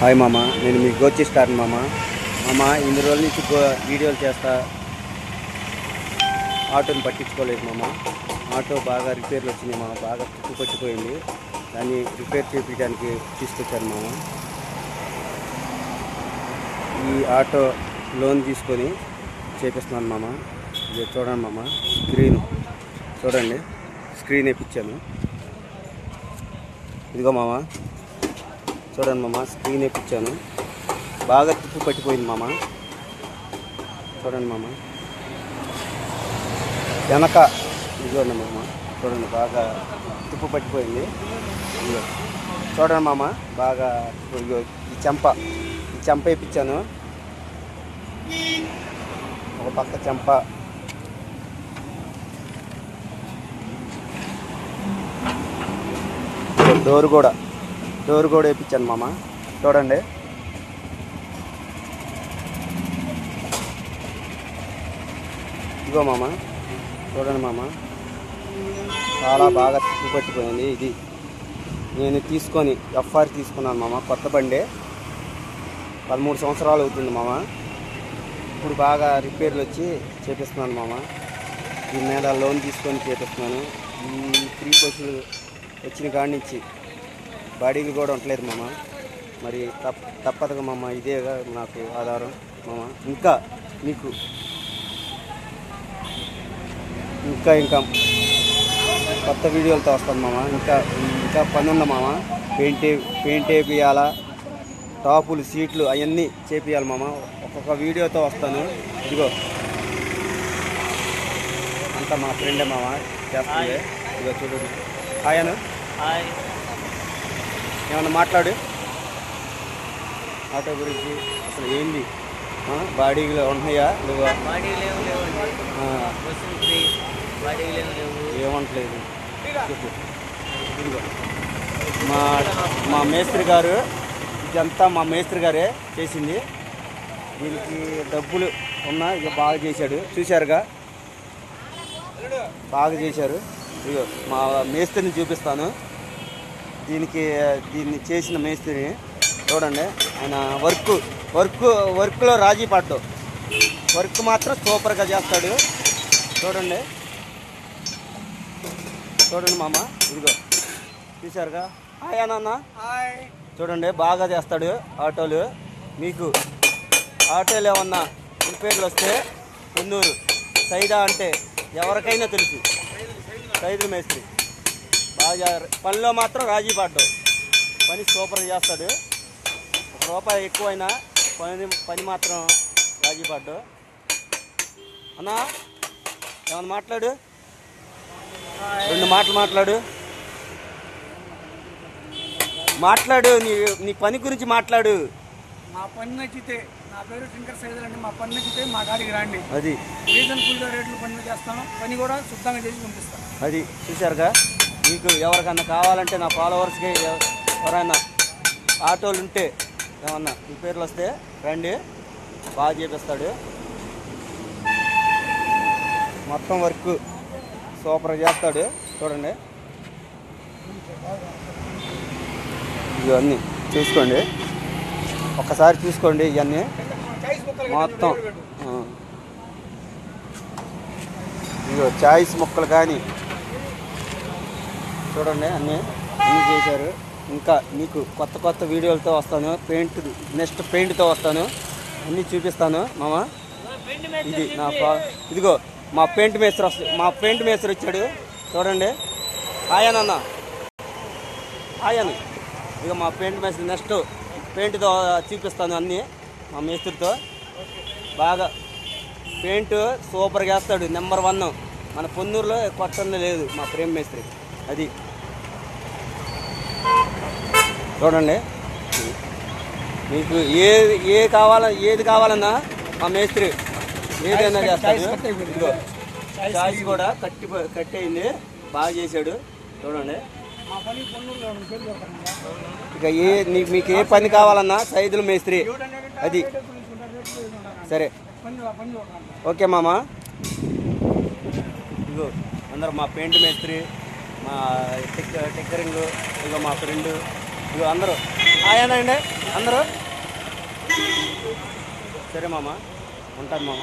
Hi మామ నేను మీ గోచి స్టార్ మామ. మామ ఇన్ని రోజుల నుంచి వీడియోలు చేస్తా. ఆటోని పట్టించుకోలేదు మామ. ఆటో బాగా రిపేర్లు వచ్చినాయి మామ బాగా తుక్కు దాన్ని రిపేర్ చేయించడానికి తీసుకొచ్చాను మామ. ఈ ఆటో లోన్ తీసుకొని చేపిస్తున్నాను మామ. ఇది చూడండి మామ స్క్రీన్. చూడండి స్క్రీన్ వేయించాను ఇదిగో మామ. చూడండి మామ స్క్రీన్ వేయించాను బాగా తిప్పు పట్టిపోయింది మామ. చూడండి మామ. వెనక ఇదిగోండి మామ చూడండి బాగా తిప్పు పట్టిపోయింది. ఇదిగో చూడండి మామ బాగా ఇదిగో ఈ చెంప ఈ చెంప వేయించాను ఒక పక్క చెంప. డోర్ కూడా. డోర్ కూడా వేయించాను మామ. చూడండి. ఇదిగో మామ. చూడండి మామ. చాలా బాగా తిప్పు పట్టిపోయింది ఇది. నేను తీసుకొని ఎఫ్ఆర్ తీసుకున్నాను మామ కొత్త బండే. పదమూడు సంవత్సరాలు అవుతుంది మామ. ఇప్పుడు బాగా రిపేర్లు వచ్చి చేపిస్తున్నాను మామ. దీని మీద లోన్ తీసుకొని చేపిస్తున్నాను. ఈ త్రీ బస్సులు వచ్చిన కాడి నుంచి బాడీలు కూడా ఉండలేదు మామ. మరి తప్ తప్పదుగా మామ ఇదేగా నాకు ఆధారం మామ. ఇంకా మీకు ఇంకా ఇంకా కొత్త వీడియోలతో వస్తాను మామ. ఇంకా ఇంకా పని ఉంది మామ. పెయింట్ పెయింట్ వేపియాలా టాపులు సీట్లు అవన్నీ చేపియాలి మామ. ఒక్కొక్క వీడియోతో వస్తాను. ఇదిగో. అంతా మా ఫ్రెండే మామ. చేస్తుంది. ఇదిగో చూడండి ఆయన హాయ్. ఏమన్నా మాట్లాడు. ఆటో గురించి అసలు ఏంది? బాడీలో ఉన్నాయా లేవు? ఏమంటలేదు మా మా మేస్త్రి గారు ఇదంతా మా మేస్త్రి గారే చేసింది. దీనికి డబ్బులు ఉన్నా ఇక బాగా చేశాడు. చూశారుగా? బాగా చేశారు. ఇదిగో మా మేస్త్రిని చూపిస్తాను. దీనికి దీన్ని చేసిన మేస్త్రిని చూడండి ఆయన వర్క్ వర్క్ వర్క్లో రాజీ పడ్డు. వర్క్ మాత్రం సూపర్గా చేస్తాడు. చూడండి. చూడండి మామ ఇదిగో. చూశారుగా? Hi hi. చూడండి బాగా చేస్తాడు ఆటోలు. మీకు ఆటోలు ఏమన్నా రిపేర్లు వస్తే కొన్నూరు. సైడా అంటే ఎవరికైనా తెలుసు. సైదుల మేస్త్రి. బాగా పనిలో మాత్రం రాజీ పడ్డావు పని సూపర్ చేస్తాడు. ఒక రూపాయి ఎక్కువైనా పని పని మాత్రం రాజీ పడ్డావు అన్నా ఏమన్నా మాట్లాడు? రెండు మాటలు మాట్లాడు. మాట్లాడు నీ నీ పని గురించి మాట్లాడు. మా పని నచ్చితే నా పేరు శంకర్ సైదల్ అండి. మా పని నచ్చితే మా కాడికి రండి. అది. రీజనబుల్గా రేట్లు పని చేస్తాను. పని కూడా శుద్ధంగా చేసి పంపిస్తాను. అది. చూశారుగా? మీకు ఎవరికన్నా కావాలంటే నా ఫాలోవర్స్కి ఎవరైనా ఆటోలు ఉంటే ఏమన్నా రిపేర్లు వస్తే రండి బాగా చేపిస్తాడు. మొత్తం వర్క్ సూపర్ చేస్తాడు చూడండి. ఇవన్నీ చూసుకోండి. ఒక్కసారి చూసుకోండి ఇవన్నీ. మొత్తం ఇగో ఇదిగో చాయిస్ మొక్కలు కానీ చూడండి అన్నీ అన్నీ చేశారు. ఇంకా మీకు కొత్త కొత్త వీడియోలతో వస్తాను. పెయింట్ నెక్స్ట్ పెయింట్తో వస్తాను. అన్నీ చూపిస్తాను మామ. ఇది నా ఇదిగో మా పెయింట్ మేస్త్రి వస్త మా పెయింట్ మేస్త్రి వచ్చాడు. చూడండి. ఆయన అన్న ఆయన ఇక మా పెయింట్ మేస్త్రి నెక్స్ట్ పెయింట్తో చూపిస్తాను అన్నీ మా మేస్త్రితో. బాగా పెయింట్ సూపర్గా వేస్తాడు. Number one. మన పొన్నూరులో కొట్టంలో లేదు మా ప్రేమ్ మేస్త్రి. అది. చూడండి. మీకు ఏ ఏ కావాల ఏది కావాలన్నా మా మేస్త్రి ఏదైనా చేస్తాడు. ఇదిగో చాయిస్ కూడా కట్టి కట్టయింది బాగా చేశాడు. చూడండి. ఇక ఏ మీకు ఏ పని కావాలన్నా సైదుల మేస్త్రి. అది. సరే. ఓకే మామ. ఇగో అందరూ మా పెయింట్ మేస్త్రి. మా టిక్ టిక్కరింగ్ ఇగో మా ఫ్రెండ్ ఇదిగో అందరూ. ఆయనండి అందరూ? సరే మామ. ఉంటాను మామ.